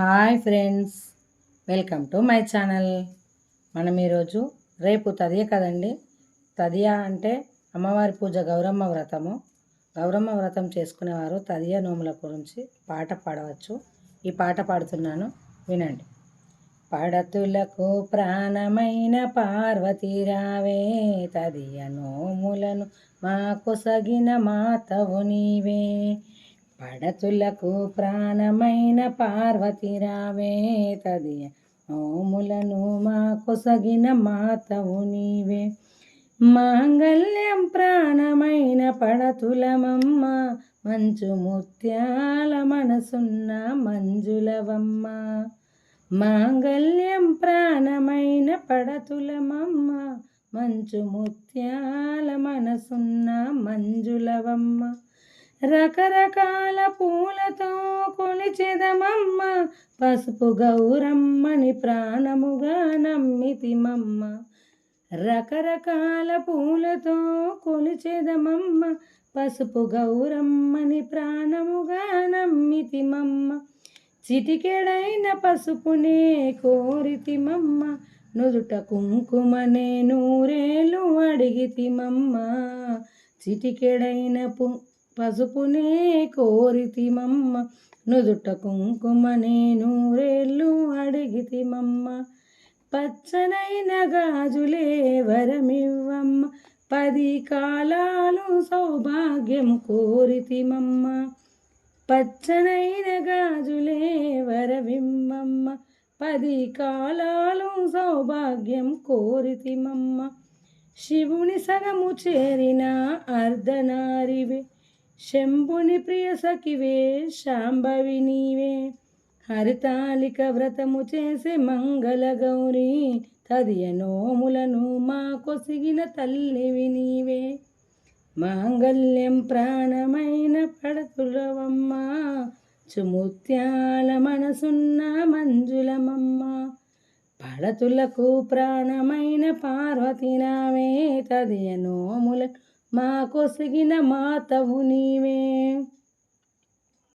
Hi friends welcome to my channel. మనం ఈరోజు రేపు తదియ కదండి? తదియ అంటే అమ్మవారి పూజ గౌరమ్మ వ్రతము. గౌరమ్మ వ్రతం చేసుకునేవారు తదియ నోముల గురించి పాట పాడవచ్చు. ఈ పాట పాడుతున్నాను వినండి. పడతులకు ప్రాణమైన పార్వతీరావే తదియ నోములను మా కొసగిన మాతవు నీవే. పడతులకు ప్రాణమైన పార్వతి రావే తదియ నోములను మా కొసగిన మాతవు నీవే. మాంగళ్యం ప్రాణమైన పడతులమమ్మ మంచు ముత్యాల మనసున్న మంజులవమ్మ. మాంగళ్యం ప్రాణమైన పడతులమమ్మ మంచు ముత్యాల మనసున్న మంజులవమ్మ. రకరకాల పూలతో కొలిచెదమమ్మ. పసుపు గౌరమ్మని ప్రాణముగా నమ్మితిమమ్మ. రకరకాల పూలతో కొలిచెదమమ్మ. పసుపు గౌరమ్మని ప్రాణముగా నమ్మితిమమ్మ. చిటికెడైన పసుపునే కోరితిమమ్మ. నుదుట కుంకుమనే నూరేలు అడిగితిమమ్మ. చిటికెడైన పు పసుపునే కోరితిమమ్మ నుదుట కుంకుమనే నూరేళ్ళు అడిగితిమమ్మ. పచ్చనైన గాజులే వరమివ్వమ్మ పది కాలాలు సౌభాగ్యం కోరితిమమ్మ. పచ్చనైన గాజులే వరవిమ్మమ్మ పది కాలాలు సౌభాగ్యం కోరితిమమ్మ. శివుని సగము చేరిన అర్ధనారివే శంభుని ప్రియ సఖివే శాంభవి నీవే. హరితాలిక వ్రతము చేసే మంగళ గౌరీ తదియ నోములను మా కొసిగిన తల్లివి నీవే. మాంగల్యం ప్రాణమైన పడతులవమ్మ చుముత్యాల మనసున్న మంజులమమ్మ. పడతులకు ప్రాణమైన పార్వతీనామే తదియ నోముల మా కొసిగిన మాతవు నీవే.